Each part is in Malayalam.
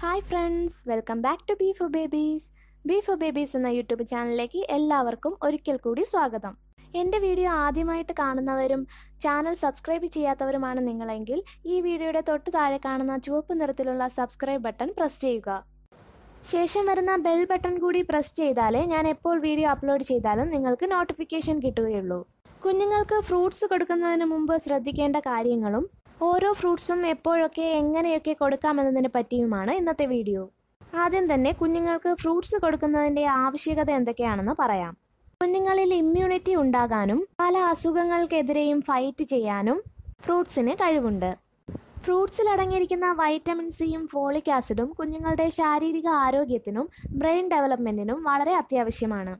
Hi friends welcome back to beef for babies. Beef for babies എന്ന യൂട്യൂബ് ചാനലിലേക്ക് എല്ലാവർക്കും ഒരിക്കൽ കൂടി സ്വാഗതം. എന്റെ വീഡിയോ ആദ്യമായിട്ട് കാണുന്നവരും ചാനൽ സബ്സ്ക്രൈബ് ചെയ്യാത്തവരുമാണ് നിങ്ങളെങ്കിൽ ഈ വീഡിയോയുടെ തൊട്ട് താഴെ കാണുന്ന ചുവപ്പ് നിറത്തിലുള്ള സബ്സ്ക്രൈബ് ബട്ടൺ പ്രസ് ചെയ്യുക. ശേഷം വരുന്ന ബെൽ ബട്ടൺ കൂടി പ്രസ് ചെയ്താലേ ഞാൻ എപ്പോൾ വീഡിയോ അപ്ലോഡ് ചെയ്താലും നിങ്ങൾക്ക് നോട്ടിഫിക്കേഷൻ കിട്ടുകയുള്ളൂ. കുഞ്ഞുങ്ങൾക്ക് ഫ്രൂട്ട്സ് കൊടുക്കുന്നതിന് മുമ്പ് ശ്രദ്ധിക്കേണ്ട കാര്യങ്ങളും ഓരോ ഫ്രൂട്ട്സും എപ്പോഴൊക്കെ എങ്ങനെയൊക്കെ കൊടുക്കാമെന്നതിനെ പറ്റിയുമാണ് ഇന്നത്തെ വീഡിയോ. ആദ്യം തന്നെ കുഞ്ഞുങ്ങൾക്ക് ഫ്രൂട്ട്സ് കൊടുക്കുന്നതിന്റെ ആവശ്യകത എന്തൊക്കെയാണെന്ന് പറയാം. കുഞ്ഞുങ്ങളിൽ ഇമ്മ്യൂണിറ്റി ഉണ്ടാകാനും പല അസുഖങ്ങൾക്കെതിരെയും ഫൈറ്റ് ചെയ്യാനും ഫ്രൂട്ട്സിന് കഴിവുണ്ട്. ഫ്രൂട്ട്സിൽ അടങ്ങിയിരിക്കുന്ന വൈറ്റമിൻ സിയും ഫോളിക് ആസിഡും കുഞ്ഞുങ്ങളുടെ ശാരീരിക ആരോഗ്യത്തിനും ബ്രെയിൻ ഡെവലപ്മെന്റിനും വളരെ അത്യാവശ്യമാണ്.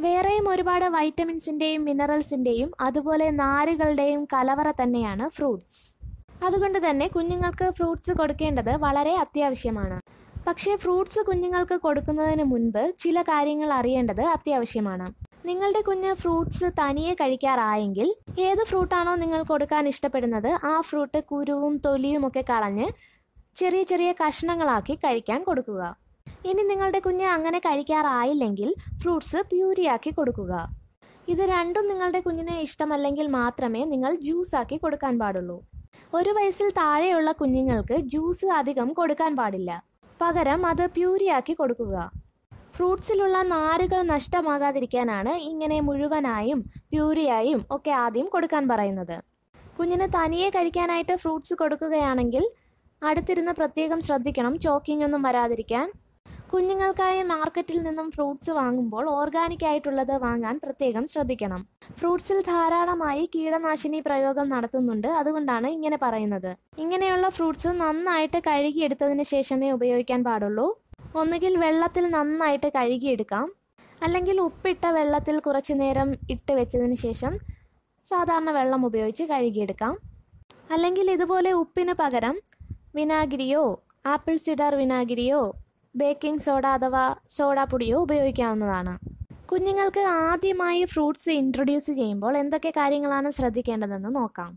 വേറെയും ഒരുപാട് വൈറ്റമിൻസിന്റെയും മിനറൽസിന്റെയും അതുപോലെ നാരുകളുടെയും കലവറ തന്നെയാണ് ഫ്രൂട്ട്സ്. അതുകൊണ്ട് തന്നെ കുഞ്ഞുങ്ങൾക്ക് ഫ്രൂട്ട്സ് കൊടുക്കേണ്ടത് വളരെ അത്യാവശ്യമാണ്. പക്ഷേ ഫ്രൂട്ട്സ് കുഞ്ഞുങ്ങൾക്ക് കൊടുക്കുന്നതിന് മുൻപ് ചില കാര്യങ്ങൾ അറിയേണ്ടത് അത്യാവശ്യമാണ്. നിങ്ങളുടെ കുഞ്ഞ് ഫ്രൂട്ട്സ് തനിയെ കഴിക്കാറായെങ്കിൽ ഏത് ഫ്രൂട്ടാണോ നിങ്ങൾ കൊടുക്കാൻ ഇഷ്ടപ്പെടുന്നത് ആ ഫ്രൂട്ട് കുരുവും തൊലിയും ഒക്കെ കളഞ്ഞ് ചെറിയ ചെറിയ കഷ്ണങ്ങളാക്കി കഴിക്കാൻ കൊടുക്കുക. ഇനി നിങ്ങളുടെ കുഞ്ഞ് അങ്ങനെ കഴിക്കാറായില്ലെങ്കിൽ ഫ്രൂട്ട്സ് പ്യൂരിയാക്കി കൊടുക്കുക. ഇത് രണ്ടും നിങ്ങളുടെ കുഞ്ഞിനെ ഇഷ്ടമല്ലെങ്കിൽ മാത്രമേ നിങ്ങൾ ജ്യൂസ് ആക്കി കൊടുക്കാൻ പാടുള്ളൂ. ഒരു വയസ്സിൽ താഴെയുള്ള കുഞ്ഞുങ്ങൾക്ക് ജ്യൂസ് അധികം കൊടുക്കാൻ പാടില്ല. പകരം അത് പ്യൂരിയാക്കി കൊടുക്കുക. ഫ്രൂട്ട്സിലുള്ള നാരുകൾ നഷ്ടമാകാതിരിക്കാനാണ് ഇങ്ങനെ മുഴുവനായും പ്യൂരിയായും ഒക്കെ ആദ്യം കൊടുക്കാൻ പറയുന്നത്. കുഞ്ഞിന് തനിയെ കഴിക്കാനായിട്ട് ഫ്രൂട്ട്സ് കൊടുക്കുകയാണെങ്കിൽ അടുത്തിരുന്ന് പ്രത്യേകം ശ്രദ്ധിക്കണം ചോക്കിംഗ് ഒന്നും വരാതിരിക്കാൻ. കുഞ്ഞുങ്ങൾക്കായി മാർക്കറ്റിൽ നിന്നും ഫ്രൂട്ട്സ് വാങ്ങുമ്പോൾ ഓർഗാനിക് ആയിട്ടുള്ളത് വാങ്ങാൻ പ്രത്യേകം ശ്രദ്ധിക്കണം. ഫ്രൂട്ട്സിൽ ധാരാളമായി കീടനാശിനി പ്രയോഗം നടത്തുന്നുണ്ട്. അതുകൊണ്ടാണ് ഇങ്ങനെ പറയുന്നത്. ഇങ്ങനെയുള്ള ഫ്രൂട്ട്സ് നന്നായിട്ട് കഴുകിയെടുത്തതിന് ശേഷമേ ഉപയോഗിക്കാൻ പാടുള്ളൂ. ഒന്നുകിൽ വെള്ളത്തിൽ നന്നായിട്ട് കഴുകിയെടുക്കാം. അല്ലെങ്കിൽ ഉപ്പിട്ട വെള്ളത്തിൽ കുറച്ചു നേരം ഇട്ട് വെച്ചതിന് ശേഷം സാധാരണ വെള്ളം ഉപയോഗിച്ച് കഴുകിയെടുക്കാം. അല്ലെങ്കിൽ ഇതുപോലെ ഉപ്പിന് പകരം വിനാഗിരിയോ ആപ്പിൾ സിഡാർ വിനാഗിരിയോ ബേക്കിംഗ് സോഡ അഥവാ സോഡാപ്പൊടിയോ ഉപയോഗിക്കാവുന്നതാണ്. കുഞ്ഞുങ്ങൾക്ക് ആദ്യമായി ഫ്രൂട്ട്സ് ഇൻട്രൊഡ്യൂസ് ചെയ്യുമ്പോൾ എന്തൊക്കെ കാര്യങ്ങളാണ് ശ്രദ്ധിക്കേണ്ടതെന്ന് നോക്കാം.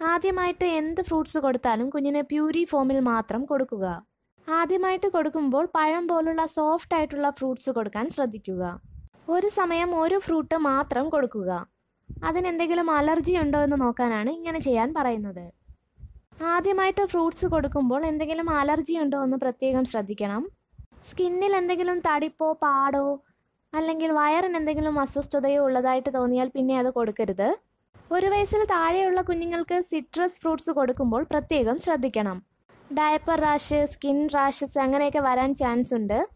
ആദ്യമായിട്ട് എന്ത് ഫ്രൂട്ട്സ് കൊടുത്താലും കുഞ്ഞിന് പ്യൂരി ഫോമിൽ മാത്രം കൊടുക്കുക. ആദ്യമായിട്ട് കൊടുക്കുമ്പോൾ പഴം പോലുള്ള സോഫ്റ്റ് ആയിട്ടുള്ള ഫ്രൂട്ട്സ് കൊടുക്കാൻ ശ്രദ്ധിക്കുക. ഒരു സമയം ഒരു ഫ്രൂട്ട് മാത്രം കൊടുക്കുക. അതിനെന്തെങ്കിലും അലർജി ഉണ്ടോ എന്ന് നോക്കാനാണ് ഇങ്ങനെ ചെയ്യാൻ പറയുന്നത്. ആദ്യമായിട്ട് ഫ്രൂട്ട്സ് കൊടുക്കുമ്പോൾ എന്തെങ്കിലും അലർജി ഉണ്ടോ എന്ന് പ്രത്യേകം ശ്രദ്ധിക്കണം. സ്കിന്നിൽ എന്തെങ്കിലും തടിപ്പോ പാടോ അല്ലെങ്കിൽ വയറിന് എന്തെങ്കിലും അസ്വസ്ഥതയോ ഉള്ളതായിട്ട് തോന്നിയാൽ പിന്നെ അത് കൊടുക്കരുത്. ഒരു വയസ്സിൽ താഴെയുള്ള കുഞ്ഞുങ്ങൾക്ക് സിട്രസ് ഫ്രൂട്ട്സ് കൊടുക്കുമ്പോൾ പ്രത്യേകം ശ്രദ്ധിക്കണം. ഡയപ്പർ റാഷ് സ്കിൻ റാഷസ് അങ്ങനെയൊക്കെ വരാൻ ചാൻസ് ഉണ്ട്.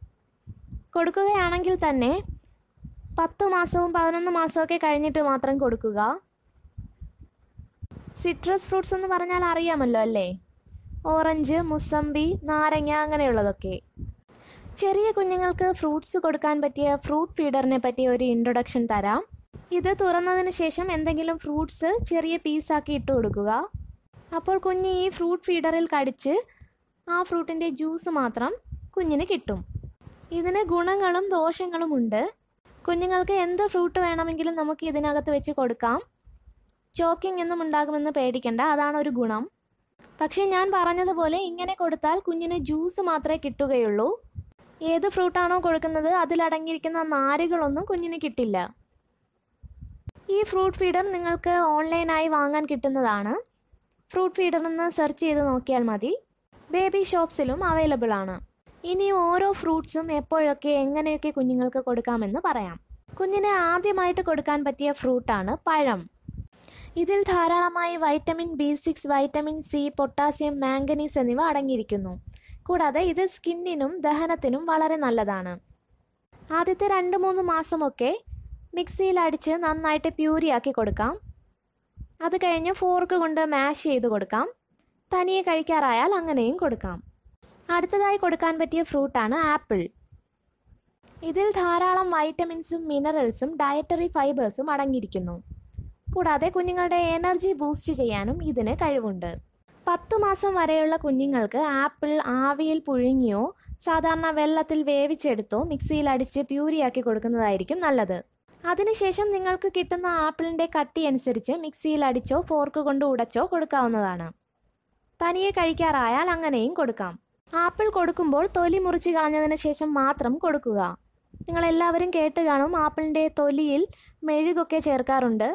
കൊടുക്കുകയാണെങ്കിൽ തന്നെ പത്ത് മാസവും പതിനൊന്ന് മാസമൊക്കെ കഴിഞ്ഞിട്ട് മാത്രം കൊടുക്കുക. സിട്രസ് ഫ്രൂട്ട്സ് എന്ന് പറഞ്ഞാൽ അറിയാമല്ലോ അല്ലേ? ഓറഞ്ച് മുസമ്പി നാരങ്ങ അങ്ങനെയുള്ളതൊക്കെ. ചെറിയ കുഞ്ഞുങ്ങൾക്ക് ഫ്രൂട്ട്സ് കൊടുക്കാൻ പറ്റിയ ഫ്രൂട്ട് ഫീഡറിനെ പറ്റിയ ഒരു ഇൻട്രൊഡക്ഷൻ തരാം. ഇത് തുറന്നതിന് ശേഷം എന്തെങ്കിലും ഫ്രൂട്ട്സ് ചെറിയ പീസാക്കി ഇട്ട് കൊടുക്കുക. അപ്പോൾ കുഞ്ഞ് ഈ ഫ്രൂട്ട് ഫീഡറിൽ കടിച്ച് ആ ഫ്രൂട്ടിന്റെ ജ്യൂസ് മാത്രം കുഞ്ഞിന് കിട്ടും. ഇതിന് ഗുണങ്ങളും ദോഷങ്ങളും ഉണ്ട്. കുഞ്ഞുങ്ങൾക്ക് എന്ത് ഫ്രൂട്ട് വേണമെങ്കിലും നമുക്ക് ഇതിനകത്ത് വെച്ച് കൊടുക്കാം. ചോക്കിംഗ് എന്നും ഉണ്ടാകുമെന്ന് പേടിക്കണ്ട അതാണ് ഒരു ഗുണം. പക്ഷേ ഞാൻ പറഞ്ഞതുപോലെ ഇങ്ങനെ കൊടുത്താൽ കുഞ്ഞിന് ജ്യൂസ് മാത്രമേ കിട്ടുകയുള്ളൂ. ഏത് ഫ്രൂട്ടാണോ കൊടുക്കുന്നത് അതിലടങ്ങിയിരിക്കുന്ന നാരുകളൊന്നും കുഞ്ഞിന് കിട്ടില്ല. ഈ ഫ്രൂട്ട് ഫീഡർ നിങ്ങൾക്ക് ഓൺലൈനായി വാങ്ങാൻ കിട്ടുന്നതാണ്. ഫ്രൂട്ട് ഫീഡർ എന്ന് സെർച്ച് ചെയ്ത് നോക്കിയാൽ മതി. ബേബി ഷോപ്സിലും അവൈലബിൾ ആണ്. ഇനി ഓരോ ഫ്രൂട്ട്സും എപ്പോഴൊക്കെ എങ്ങനെയൊക്കെ കുഞ്ഞുങ്ങൾക്ക് കൊടുക്കാമെന്ന് പറയാം. കുഞ്ഞിന് ആദ്യമായിട്ട് കൊടുക്കാൻ പറ്റിയ ഫ്രൂട്ടാണ് പഴം. ഇതിൽ ധാരാളമായി vitamin B six vitamin C potassium manganese എന്നിവ അടങ്ങിയിരിക്കുന്നു. കൂടാതെ ഇത് സ്കിന്നിനും ദഹനത്തിനും വളരെ നല്ലതാണ്. ആദ്യത്തെ രണ്ട് മൂന്ന് മാസമൊക്കെ മിക്സിയിൽ അടിച്ച് നന്നായിട്ട് പ്യൂരിയാക്കി കൊടുക്കാം. അത് കഴിഞ്ഞ് ഫോർക്ക് കൊണ്ട് മാഷ് ചെയ്ത് കൊടുക്കാം. തനിയെ കഴിക്കാറായാൽ അങ്ങനെയും കൊടുക്കാം. അടുത്തതായി കൊടുക്കാൻ പറ്റിയ ഫ്രൂട്ടാണ് ആപ്പിൾ. ഇതിൽ ധാരാളം വൈറ്റമിൻസും മിനറൽസും ഡയറ്ററി ഫൈബേഴ്സും അടങ്ങിയിരിക്കുന്നു. കൂടാതെ കുഞ്ഞുങ്ങളുടെ എനർജി ബൂസ്റ്റ് ചെയ്യാനും ഇതിന് കഴിവുണ്ട്. പത്തു മാസം വരെയുള്ള കുഞ്ഞുങ്ങൾക്ക് ആപ്പിൾ ആവിയിൽ പുഴുങ്ങിയോ സാധാരണ വെള്ളത്തിൽ വേവിച്ചെടുത്തോ മിക്സിയിൽ അടിച്ച് പ്യൂരിയാക്കി കൊടുക്കുന്നതായിരിക്കും നല്ലത്. അതിനുശേഷം നിങ്ങൾക്ക് കിട്ടുന്ന ആപ്പിളിന്റെ കട്ടി അനുസരിച്ച് മിക്സിയിൽ അടിച്ചോ ഫോർക്ക് കൊണ്ട് ഉടച്ചോ കൊടുക്കാവുന്നതാണ്. തനിയെ കഴിക്കാറായാൽ അങ്ങനെയും കൊടുക്കാം. ആപ്പിൾ കൊടുക്കുമ്പോൾ തൊലി മുറിച്ച് കളഞ്ഞതിന് ശേഷം മാത്രം കൊടുക്കുക. നിങ്ങളെല്ലാവരും കേട്ട് കാണും ആപ്പിളിന്റെ തൊലിയിൽ മെഴുകൊക്കെ ചേർക്കാറുണ്ട്.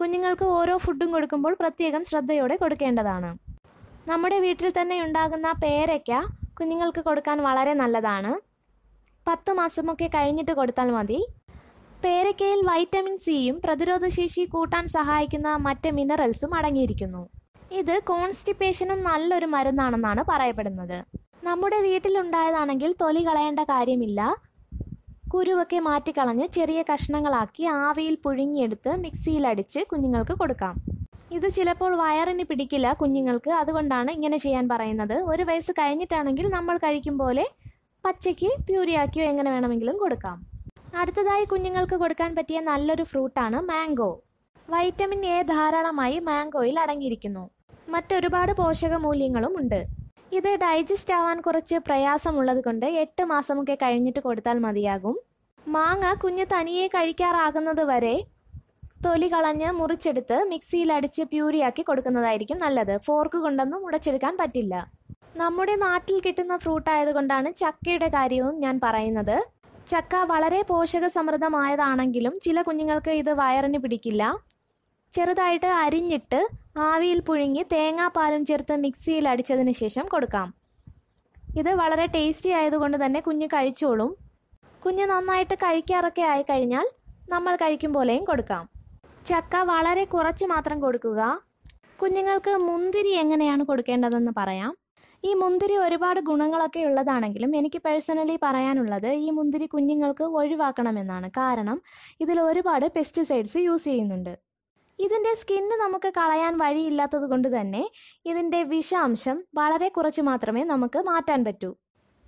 കുഞ്ഞുങ്ങൾക്ക് ഓരോ ഫുഡും കൊടുക്കുമ്പോൾ പ്രത്യേകം ശ്രദ്ധയോടെ കൊടുക്കേണ്ടതാണ്. നമ്മുടെ വീട്ടിൽ തന്നെ ഉണ്ടാകുന്ന പേരയ്ക്ക കുഞ്ഞുങ്ങൾക്ക് കൊടുക്കാൻ വളരെ നല്ലതാണ്. പത്ത് മാസമൊക്കെ കഴിഞ്ഞിട്ട് കൊടുത്താൽ മതി. പേരയ്ക്കയിൽ വൈറ്റമിൻ സിയും പ്രതിരോധശേഷി കൂട്ടാൻ സഹായിക്കുന്ന മറ്റ് മിനറൽസും അടങ്ങിയിരിക്കുന്നു. ഇത് കോൺസ്റ്റിപ്പേഷനും നല്ലൊരു മരുന്നാണെന്നാണ് പറയപ്പെടുന്നത്. നമ്മുടെ വീട്ടിലുണ്ടായതാണെങ്കിൽ തൊലി കളയേണ്ട കാര്യമില്ല. കുരുവൊക്കെ മാറ്റിക്കളഞ്ഞ് ചെറിയ കഷ്ണങ്ങളാക്കി ആവിയിൽ പുഴുങ്ങിയെടുത്ത് മിക്സിയിലടിച്ച് കുഞ്ഞുങ്ങൾക്ക് കൊടുക്കാം. ഇത് ചിലപ്പോൾ വയറിന് പിടിക്കില്ല കുഞ്ഞുങ്ങൾക്ക്. അതുകൊണ്ടാണ് ഇങ്ങനെ ചെയ്യാൻ പറയുന്നത്. ഒരു വയസ്സ് കഴിഞ്ഞിട്ടാണെങ്കിൽ നമ്മൾ കഴിക്കും പോലെ പച്ചയ്ക്ക് പ്യൂരിയാക്കിയോ എങ്ങനെ വേണമെങ്കിലും കൊടുക്കാം. അടുത്തതായി കുഞ്ഞുങ്ങൾക്ക് കൊടുക്കാൻ പറ്റിയ നല്ലൊരു ഫ്രൂട്ടാണ് മാംഗോ. വൈറ്റമിൻ എ ധാരാളമായി മാംഗോയിൽ അടങ്ങിയിരിക്കുന്നു. മറ്റൊരുപാട് പോഷക മൂല്യങ്ങളും ഉണ്ട്. ഇത് ഡൈജസ്റ്റ് ആവാൻ കുറച്ച് പ്രയാസമുള്ളത് കൊണ്ട് എട്ട് മാസമൊക്കെ കഴിഞ്ഞിട്ട് കൊടുത്താൽ മതിയാകും. മാങ്ങ കുഞ്ഞ് തനിയെ കഴിക്കാറാകുന്നത് വരെ തൊലി കളഞ്ഞ് മുറിച്ചെടുത്ത് മിക്സിയിൽ അടിച്ച് പ്യൂരിയാക്കി കൊടുക്കുന്നതായിരിക്കും നല്ലത്. ഫോർക്ക് കൊണ്ടൊന്നും മുടച്ചെടുക്കാൻ പറ്റില്ല. നമ്മുടെ നാട്ടിൽ കിട്ടുന്ന ഫ്രൂട്ട് ആയതുകൊണ്ടാണ് ചക്കയുടെ കാര്യവും ഞാൻ പറയുന്നത്. ചക്ക വളരെ പോഷക സമൃദ്ധമായതാണെങ്കിലും ചില കുഞ്ഞുങ്ങൾക്ക് ഇത് വയറിന് പിടിക്കില്ല. ചെറുതായിട്ട് അരിഞ്ഞിട്ട് ആവിയിൽ പുഴുങ്ങി തേങ്ങാപ്പാലും ചേർത്ത് മിക്സിയിൽ അടിച്ചതിന് ശേഷം കൊടുക്കാം. ഇത് വളരെ ടേസ്റ്റി ആയതുകൊണ്ട് തന്നെ കുഞ്ഞ് കഴിച്ചോളും. കുഞ്ഞ് നന്നായിട്ട് കഴിക്കാറൊക്കെ ആയി കഴിഞ്ഞാൽ നമ്മൾ കഴിക്കും പോലെയും കൊടുക്കാം. ചക്ക വളരെ കുറച്ച് മാത്രം കൊടുക്കുക. കുഞ്ഞുങ്ങൾക്ക് മുന്തിരി എങ്ങനെയാണ് കൊടുക്കേണ്ടതെന്ന് പറയാം. ഈ മുന്തിരി ഒരുപാട് ഗുണങ്ങളൊക്കെ ഉള്ളതാണെങ്കിലും എനിക്ക് പേഴ്സണലി പറയാനുള്ളത് ഈ മുന്തിരി കുഞ്ഞുങ്ങൾക്ക് ഒഴിവാക്കണമെന്നാണ്. കാരണം ഇതിൽ ഒരുപാട് പെസ്റ്റിസൈഡ്സ് യൂസ് ചെയ്യുന്നുണ്ട്. ഇതിന്റെ സ്കിന്ന് നമുക്ക് കളയാൻ വഴിയില്ലാത്തത് കൊണ്ട് തന്നെ ഇതിന്റെ വിഷാംശം വളരെ കുറച്ച് മാത്രമേ നമുക്ക് മാറ്റാൻ പറ്റൂ.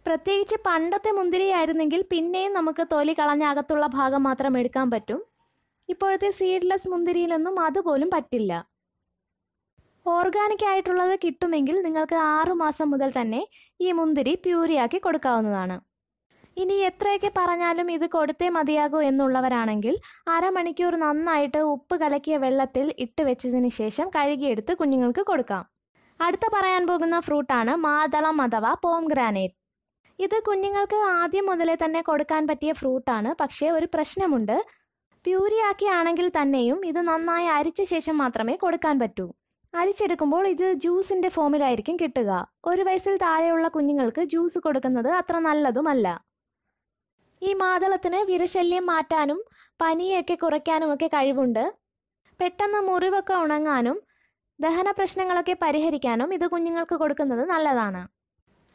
പ്രത്യേകിച്ച് പണ്ടത്തെ മുന്തിരിയായിരുന്നെങ്കിൽ പിന്നെയും നമുക്ക് തൊലി കളഞ്ഞ അകത്തുള്ള ഭാഗം മാത്രം എടുക്കാൻ പറ്റും. ഇപ്പോഴത്തെ സീഡ്ലെസ് മുന്തിരിയിലൊന്നും അതുപോലും പറ്റില്ല. ഓർഗാനിക് ആയിട്ടുള്ളത് കിട്ടുമെങ്കിൽ നിങ്ങൾക്ക് ആറുമാസം മുതൽ തന്നെ ഈ മുന്തിരി പ്യൂരിയാക്കി കൊടുക്കാവുന്നതാണ്. ഇനി എത്രയൊക്കെ പറഞ്ഞാലും ഇത് കൊടുത്തേ മതിയാകൂ എന്നുള്ളവരാണെങ്കിൽ അരമണിക്കൂർ നന്നായിട്ട് ഉപ്പ് കലക്കിയ വെള്ളത്തിൽ ഇട്ട് വെച്ചതിന് ശേഷം കഴുകിയെടുത്ത് കുഞ്ഞുങ്ങൾക്ക് കൊടുക്കാം. അടുത്ത പറയാൻ പോകുന്ന ഫ്രൂട്ടാണ് മാതളം അഥവാ പോംഗ്രാനേറ്റ് ഇത് കുഞ്ഞുങ്ങൾക്ക് ആദ്യം മുതലേ തന്നെ കൊടുക്കാൻ പറ്റിയ ഫ്രൂട്ടാണ് പക്ഷേ ഒരു പ്രശ്നമുണ്ട്. പ്യൂരിയാക്കിയാണെങ്കിൽ തന്നെയും ഇത് നന്നായി അരിച്ച ശേഷം മാത്രമേ കൊടുക്കാൻ പറ്റൂ. അരിച്ചെടുക്കുമ്പോൾ ഇത് ജ്യൂസിന്റെ ഫോമിലായിരിക്കും കിട്ടുക. ഒരു വയസ്സിൽ താഴെയുള്ള കുഞ്ഞുങ്ങൾക്ക് ജ്യൂസ് കൊടുക്കുന്നത് അത്ര നല്ലതുമല്ല. ഈ മാതളത്തിന് വിരശല്യം മാറ്റാനും പനിയൊക്കെ കുറയ്ക്കാനും ഒക്കെ കഴിവുണ്ട്. പെട്ടെന്ന് മുറിവൊക്കെ ഉണങ്ങാനും ദഹന പ്രശ്നങ്ങളൊക്കെ പരിഹരിക്കാനും ഇത് കുഞ്ഞുങ്ങൾക്ക് കൊടുക്കുന്നത് നല്ലതാണ്.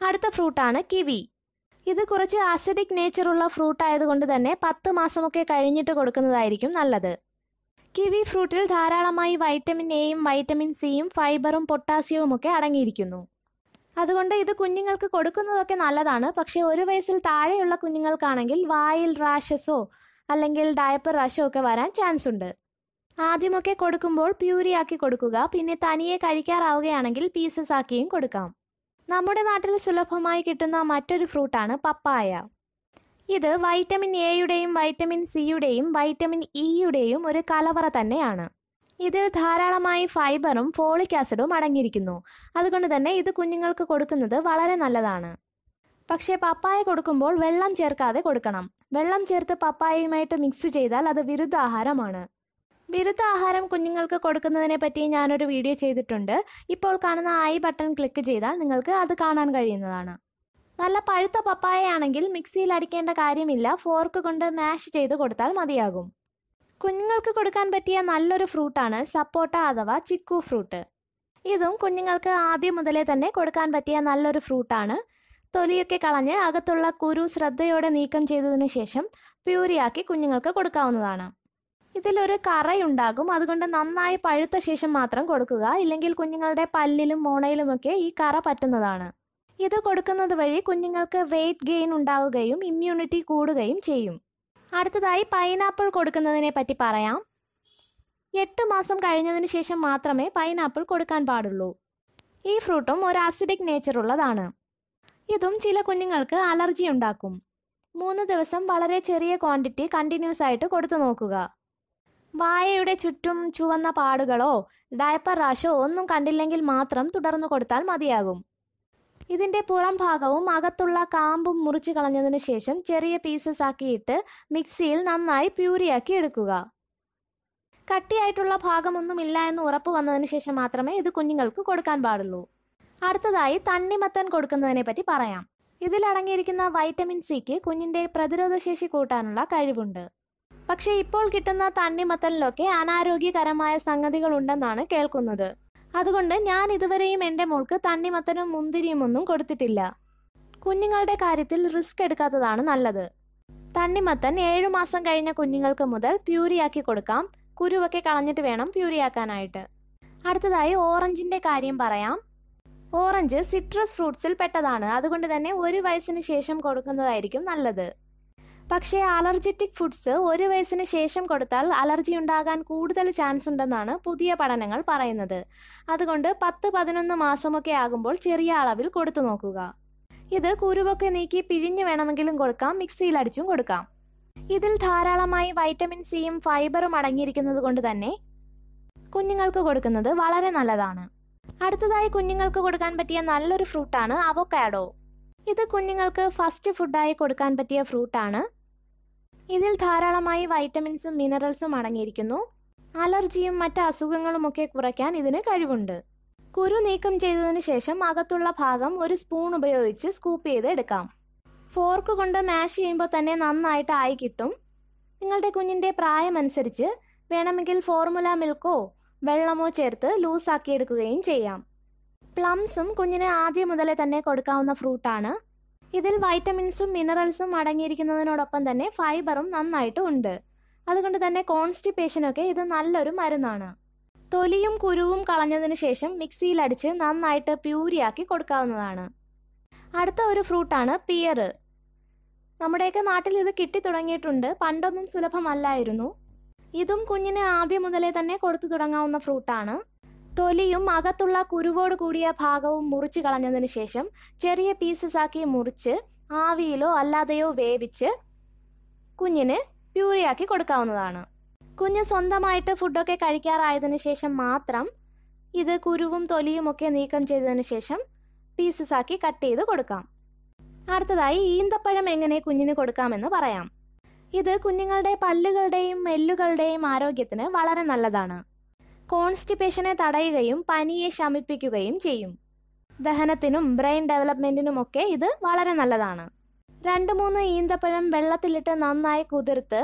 അടുത്ത ഫ്രൂട്ടാണ് കിവി. ഇത് കുറച്ച് ആസിഡിക് നേച്ചറുള്ള ഫ്രൂട്ട് ആയതുകൊണ്ട് തന്നെ പത്ത് മാസമൊക്കെ കഴിഞ്ഞിട്ട് കൊടുക്കുന്നതായിരിക്കും നല്ലത്. കിവി ഫ്രൂട്ടിൽ ധാരാളമായി വൈറ്റമിൻ എയും വൈറ്റമിൻ സിയും ഫൈബറും പൊട്ടാസ്യവും ഒക്കെ അടങ്ങിയിരിക്കുന്നു. അതുകൊണ്ട് ഇത് കുഞ്ഞുങ്ങൾക്ക് കൊടുക്കുന്നതൊക്കെ നല്ലതാണ്. പക്ഷേ ഒരു വയസ്സിൽ താഴെയുള്ള കുഞ്ഞുങ്ങൾക്കാണെങ്കിൽ വായിൽ റാഷസോ അല്ലെങ്കിൽ ഡയപ്പർ റാഷോ ഒക്കെ വരാൻ ചാൻസ് ഉണ്ട്. ആദ്യമൊക്കെ കൊടുക്കുമ്പോൾ പ്യൂരിയാക്കി കൊടുക്കുക പിന്നെ തനിയെ കഴിക്കാറാവുകയാണെങ്കിൽ പീസസ് ആക്കിയും കൊടുക്കാം. നമ്മുടെ നാട്ടിൽ സുലഭമായി കിട്ടുന്ന മറ്റൊരു ഫ്രൂട്ടാണ് പപ്പായ. ഇത് വൈറ്റമിൻ എയുടെയും വൈറ്റമിൻ സിയുടെയും വൈറ്റമിൻ ഇയുടെയും ഒരു കലവറ തന്നെയാണ്. ഇതിൽ ധാരാളമായി ഫൈബറും ഫോളിക് ആസിഡും അടങ്ങിയിരിക്കുന്നു. അതുകൊണ്ട് തന്നെ ഇത് കുഞ്ഞുങ്ങൾക്ക് കൊടുക്കുന്നത് വളരെ നല്ലതാണ്. പക്ഷേ പപ്പായ കൊടുക്കുമ്പോൾ വെള്ളം ചേർക്കാതെ കൊടുക്കണം. വെള്ളം ചേർത്ത് പപ്പായയുമായിട്ട് മിക്സ് ചെയ്താൽ അത് വിരുദ്ധാഹാരമാണ് വിരുദ്ധാഹാരം കുഞ്ഞുങ്ങൾക്ക് കൊടുക്കുന്നതിനെ പറ്റി ഞാനൊരു വീഡിയോ ചെയ്തിട്ടുണ്ട്. ഇപ്പോൾ കാണുന്ന ഐ ബട്ടൺ ക്ലിക്ക് ചെയ്താൽ നിങ്ങൾക്ക് അത് കാണാൻ കഴിയുന്നതാണ്. നല്ല പഴുത്ത പപ്പായയാണെങ്കിൽ മിക്സിയിൽ അടിക്കേണ്ട കാര്യമില്ല. ഫോർക്ക് കൊണ്ട് മാഷ് ചെയ്ത് കൊടുത്താൽ മതിയാകും. കുഞ്ഞുങ്ങൾക്ക് കൊടുക്കാൻ പറ്റിയ നല്ലൊരു ഫ്രൂട്ടാണ് സപ്പോട്ട അഥവാ ചിക്കു ഫ്രൂട്ട് ഇതും കുഞ്ഞുങ്ങൾക്ക് ആദ്യം മുതലേ തന്നെ കൊടുക്കാൻ പറ്റിയ നല്ലൊരു ഫ്രൂട്ടാണ് തൊലിയൊക്കെ കളഞ്ഞ് അകത്തുള്ള കുരു ശ്രദ്ധയോടെ നീക്കം ചെയ്തതിനു ശേഷം പ്യൂരിയാക്കി കുഞ്ഞുങ്ങൾക്ക് കൊടുക്കാവുന്നതാണ്. ഇതിലൊരു കറയുണ്ടാകും. അതുകൊണ്ട് നന്നായി പഴുത്ത ശേഷം മാത്രം കൊടുക്കുക. ഇല്ലെങ്കിൽ കുഞ്ഞുങ്ങളുടെ പല്ലിലും മോണയിലുമൊക്കെ ഈ കറ പറ്റുന്നതാണ്. ഇത് കൊടുക്കുന്നത് വഴി കുഞ്ഞുങ്ങൾക്ക് വെയിറ്റ് ഗെയിൻ ഉണ്ടാവുകയും ഇമ്മ്യൂണിറ്റി കൂടുകയും ചെയ്യും. അടുത്തതായി പൈനാപ്പിൾ കൊടുക്കുന്നതിനെ പറ്റി പറയാം. എട്ട് മാസം കഴിഞ്ഞതിന് ശേഷം മാത്രമേ പൈനാപ്പിൾ കൊടുക്കാൻ പാടുള്ളൂ. ഈ ഫ്രൂട്ടും ഒരു ആസിഡിക് നേച്ചർ ഉള്ളതാണ്. ഇതും ചില കുഞ്ഞുങ്ങൾക്ക് അലർജി ഉണ്ടാക്കും. മൂന്ന് ദിവസം വളരെ ചെറിയ ക്വാണ്ടിറ്റി കണ്ടിന്യൂസ് ആയിട്ട് കൊടുത്തു നോക്കുക. വായയുടെ ചുറ്റും ചുവന്ന പാടുകളോ ഡയപ്പർ റാഷോ ഒന്നും കണ്ടില്ലെങ്കിൽ മാത്രം തുടർന്നു കൊടുത്താൽ മതിയാകും. ഇതിന്റെ പുറം ഭാഗവും അകത്തുള്ള കാമ്പും മുറിച്ചു കളഞ്ഞതിന് ശേഷം ചെറിയ പീസസ് ആക്കിയിട്ട് മിക്സിയിൽ നന്നായി പ്യൂരിയാക്കി എടുക്കുക. കട്ടിയായിട്ടുള്ള ഭാഗമൊന്നുമില്ല എന്ന് ഉറപ്പ് വന്നതിന് ശേഷം മാത്രമേ ഇത് കുഞ്ഞുങ്ങൾക്ക് കൊടുക്കാൻ പാടുള്ളൂ. അടുത്തതായി തണ്ണിമത്തൻ കൊടുക്കുന്നതിനെ പറ്റി പറയാം. ഇതിലടങ്ങിയിരിക്കുന്ന വൈറ്റമിൻ സിക്ക് കുഞ്ഞിന്റെ പ്രതിരോധശേഷി കൂട്ടാനുള്ള കഴിവുണ്ട്. പക്ഷേ ഇപ്പോൾ കിട്ടുന്ന തണ്ണിമത്തലിലൊക്കെ അനാരോഗ്യകരമായ സംഗതികൾ ഉണ്ടെന്നാണ് കേൾക്കുന്നത്. അതുകൊണ്ട് ഞാൻ ഇതുവരെയും എന്റെ മോൾക്ക് തണ്ണിമത്തനും മുന്തിരിയും ഒന്നും കൊടുത്തിട്ടില്ല. കുഞ്ഞുങ്ങളുടെ കാര്യത്തിൽ റിസ്ക് എടുക്കാത്തതാണ് നല്ലത്. തണ്ണിമത്തൻ ഏഴു മാസം കഴിഞ്ഞ കുഞ്ഞുങ്ങൾക്ക് മുതൽ പ്യൂരിയാക്കി കൊടുക്കാം. കുരുവൊക്കെ കളഞ്ഞിട്ട് വേണം പ്യൂരിയാക്കാനായിട്ട്. അടുത്തതായി ഓറഞ്ചിന്റെ കാര്യം പറയാം. ഓറഞ്ച് സിട്രസ് ഫ്രൂട്ട്സിൽ പെട്ടതാണ്. അതുകൊണ്ട് തന്നെ ഒരു വയസ്സിന് ശേഷം കൊടുക്കുന്നതായിരിക്കും നല്ലത്. പക്ഷേ അലർജറ്റിക് ഫുഡ്സ് ഒരു വയസ്സിന് ശേഷം കൊടുത്താൽ അലർജി ഉണ്ടാകാൻ കൂടുതൽ ചാൻസ് ഉണ്ടെന്നാണ് പുതിയ പഠനങ്ങൾ പറയുന്നത്. അതുകൊണ്ട് പത്ത് പതിനൊന്ന് മാസമൊക്കെ ആകുമ്പോൾ ചെറിയ അളവിൽ കൊടുത്തു നോക്കുക. ഇത് കുരുവൊക്കെ നീക്കി പിഴിഞ്ഞു വേണമെങ്കിലും കൊടുക്കാം മിക്സിയിൽ അടിച്ചും കൊടുക്കാം. ഇതിൽ ധാരാളമായി വൈറ്റമിൻ സിയും ഫൈബറും അടങ്ങിയിരിക്കുന്നത് കൊണ്ട് തന്നെ കുഞ്ഞുങ്ങൾക്ക് കൊടുക്കുന്നത് വളരെ നല്ലതാണ്. അടുത്തതായി കുഞ്ഞുങ്ങൾക്ക് കൊടുക്കാൻ പറ്റിയ നല്ലൊരു ഫ്രൂട്ടാണ് അവോക്കാഡോ. ഇത് കുഞ്ഞുങ്ങൾക്ക് ഫസ്റ്റ് ഫുഡായി കൊടുക്കാൻ പറ്റിയ ഫ്രൂട്ടാണ് ഇതിൽ ധാരാളമായി വൈറ്റമിൻസും മിനറൽസും അടങ്ങിയിരിക്കുന്നു. അലർജിയും മറ്റ് അസുഖങ്ങളുമൊക്കെ കുറയ്ക്കാൻ ഇതിന് കഴിവുണ്ട്. കുരു നീക്കം ചെയ്തതിന് ശേഷം അകത്തുള്ള ഭാഗം ഒരു സ്പൂൺ ഉപയോഗിച്ച് സ്കൂപ്പ് ചെയ്ത് എടുക്കാം ഫോർക്ക് കൊണ്ട് മാഷ് ചെയ്യുമ്പോൾ തന്നെ നന്നായിട്ട് ആയി കിട്ടും. നിങ്ങളുടെ കുഞ്ഞിന്റെ പ്രായമനുസരിച്ച് വേണമെങ്കിൽ ഫോർമുല മിൽക്കോ വെള്ളമോ ചേർത്ത് ലൂസാക്കി എടുക്കുകയും ചെയ്യാം. പ്ലംസും കുഞ്ഞിന് ആദ്യം മുതലേ തന്നെ കൊടുക്കാവുന്ന ഫ്രൂട്ടാണ്. ഇതിൽ വൈറ്റമിൻസും മിനറൽസും അടങ്ങിയിരിക്കുന്നതിനോടൊപ്പം തന്നെ ഫൈബറും നന്നായിട്ട് ഉണ്ട്. അതുകൊണ്ട് തന്നെ കോൺസ്റ്റിപ്പേഷനൊക്കെ ഇത് നല്ലൊരു മരുന്നാണ്. തൊലിയും കുരുവും കളഞ്ഞതിന് ശേഷം മിക്സിയിലടിച്ച് നന്നായിട്ട് പ്യൂരിയാക്കി കൊടുക്കാവുന്നതാണ്. അടുത്ത ഒരു ഫ്രൂട്ടാണ് പിയർ നമ്മുടെയൊക്കെ നാട്ടിൽ ഇത് കിട്ടി തുടങ്ങിയിട്ടുണ്ട്. പണ്ടൊന്നും സുലഭമല്ലായിരുന്നു. ഇതും കുഞ്ഞിന് ആദ്യം മുതലേ തന്നെ കൊടുത്തു തുടങ്ങാവുന്ന ഫ്രൂട്ടാണ്. തൊലിയും അകത്തുള്ള കുരുവോട് കൂടിയ ഭാഗവും മുറിച്ച് കളഞ്ഞതിന് ശേഷം ചെറിയ പീസസ് ആക്കി മുറിച്ച് ആവിയിലോ അല്ലാതെയോ വേവിച്ച് കുഞ്ഞിന് പ്യൂരിയാക്കി കൊടുക്കാവുന്നതാണ്. കുഞ്ഞ് സ്വന്തമായിട്ട് ഫുഡൊക്കെ കഴിക്കാറായതിനു ശേഷം മാത്രം ഇത് കുരുവും തൊലിയും ഒക്കെ നീക്കം ചെയ്തതിനു ശേഷം പീസസ് ആക്കി കട്ട് ചെയ്ത് കൊടുക്കാം. അടുത്തതായി ഈന്തപ്പഴം എങ്ങനെ കുഞ്ഞിന് കൊടുക്കാമെന്ന് പറയാം. ഇത് കുഞ്ഞുങ്ങളുടെ പല്ലുകളുടെയും എല്ലുകളുടെയും ആരോഗ്യത്തിന് വളരെ നല്ലതാണ്. കോൺസ്റ്റിപ്പേഷനെ തടയുകയും പനിയെ ശമിപ്പിക്കുകയും ചെയ്യും. ദഹനത്തിനും ബ്രെയിൻ ഡെവലപ്മെന്റിനുമൊക്കെ ഇത് വളരെ നല്ലതാണ്. രണ്ട് മൂന്ന് ഈന്തപ്പഴം വെള്ളത്തിലിട്ട് നന്നായി കുതിർത്ത്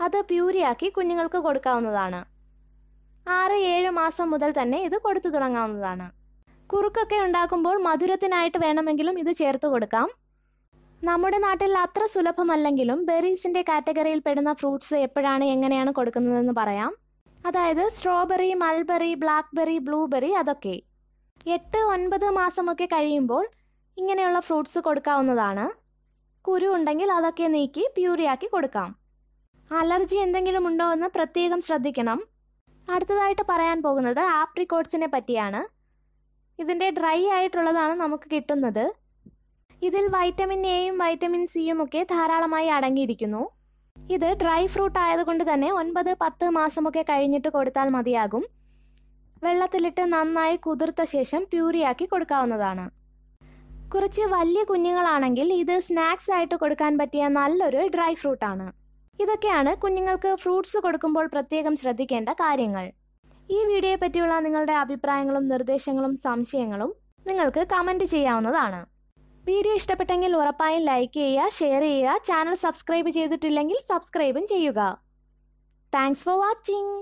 അത് പ്യൂരിയാക്കി കുഞ്ഞുങ്ങൾക്ക് കൊടുക്കാവുന്നതാണ്. ആറ് ഏഴ് മാസം മുതൽ തന്നെ ഇത് കൊടുത്തു തുടങ്ങാവുന്നതാണ്. കുറുക്കൊക്കെ ഉണ്ടാക്കുമ്പോൾ മധുരത്തിനായിട്ട് വേണമെങ്കിലും ഇത് ചേർത്ത് കൊടുക്കാം. നമ്മുടെ നാട്ടിൽ അത്ര സുലഭമല്ലെങ്കിലും ബെറീസിന്റെ കാറ്റഗറിയിൽ പെടുന്ന ഫ്രൂട്ട്സ് എപ്പോഴാണ് എങ്ങനെയാണ് കൊടുക്കുന്നതെന്ന് പറയാം. അതായത് സ്ട്രോബെറി മൾബെറി ബ്ലാക്ക്ബെറി ബ്ലൂബെറി അതൊക്കെ. എട്ട് ഒൻപത് മാസമൊക്കെ കഴിയുമ്പോൾ ഇങ്ങനെയുള്ള ഫ്രൂട്ട്സ് കൊടുക്കാവുന്നതാണ്. കുരു ഉണ്ടെങ്കിൽ അതൊക്കെ നീക്കി പ്യൂരിയാക്കി കൊടുക്കാം. അലർജി എന്തെങ്കിലും ഉണ്ടോ എന്ന് പ്രത്യേകം ശ്രദ്ധിക്കണം. അടുത്തതായിട്ട് പറയാൻ പോകുന്നത് ആപ്രിക്കോട്ട്സിനെ പറ്റിയാണ്. ഇതിന്റെ ഡ്രൈ ആയിട്ടുള്ളതാണ് നമുക്ക് കിട്ടുന്നത്. ഇതിൽ വൈറ്റമിൻ എയും വൈറ്റമിൻ സിയും ഒക്കെ ധാരാളമായി അടങ്ങിയിരിക്കുന്നു. ഇത് ഡ്രൈ ഫ്രൂട്ട് ആയതുകൊണ്ട് തന്നെ ഒൻപത് പത്ത് മാസമൊക്കെ കഴിഞ്ഞിട്ട് കൊടുത്താൽ മതിയാകും. വെള്ളത്തിലിട്ട് നന്നായി കുതിർത്ത ശേഷം പ്യൂരിയാക്കി കൊടുക്കാവുന്നതാണ്. കുറച്ച് വലിയ കുഞ്ഞുങ്ങളാണെങ്കിൽ ഇത് സ്നാക്സ് ആയിട്ട് കൊടുക്കാൻ പറ്റിയ നല്ലൊരു ഡ്രൈ ഫ്രൂട്ടാണ്. ഇതൊക്കെയാണ് കുഞ്ഞുങ്ങൾക്ക് ഫ്രൂട്ട്സ് കൊടുക്കുമ്പോൾ പ്രത്യേകം ശ്രദ്ധിക്കേണ്ട കാര്യങ്ങൾ. ഈ വീഡിയോയെ പറ്റിയുള്ള നിങ്ങളുടെ അഭിപ്രായങ്ങളും നിർദ്ദേശങ്ങളും സംശയങ്ങളും നിങ്ങൾക്ക് കമന്റ് ചെയ്യാവുന്നതാണ്. വീഡിയോ ഇഷ്ടപ്പെട്ടെങ്കിൽ ഉറപ്പായും ലൈക്ക് ചെയ്യുക ഷെയർ ചെയ്യുക. ചാനൽ സബ്സ്ക്രൈബ് ചെയ്തിട്ടില്ലെങ്കിൽ സബ്സ്ക്രൈബും ചെയ്യുക. Thanks for watching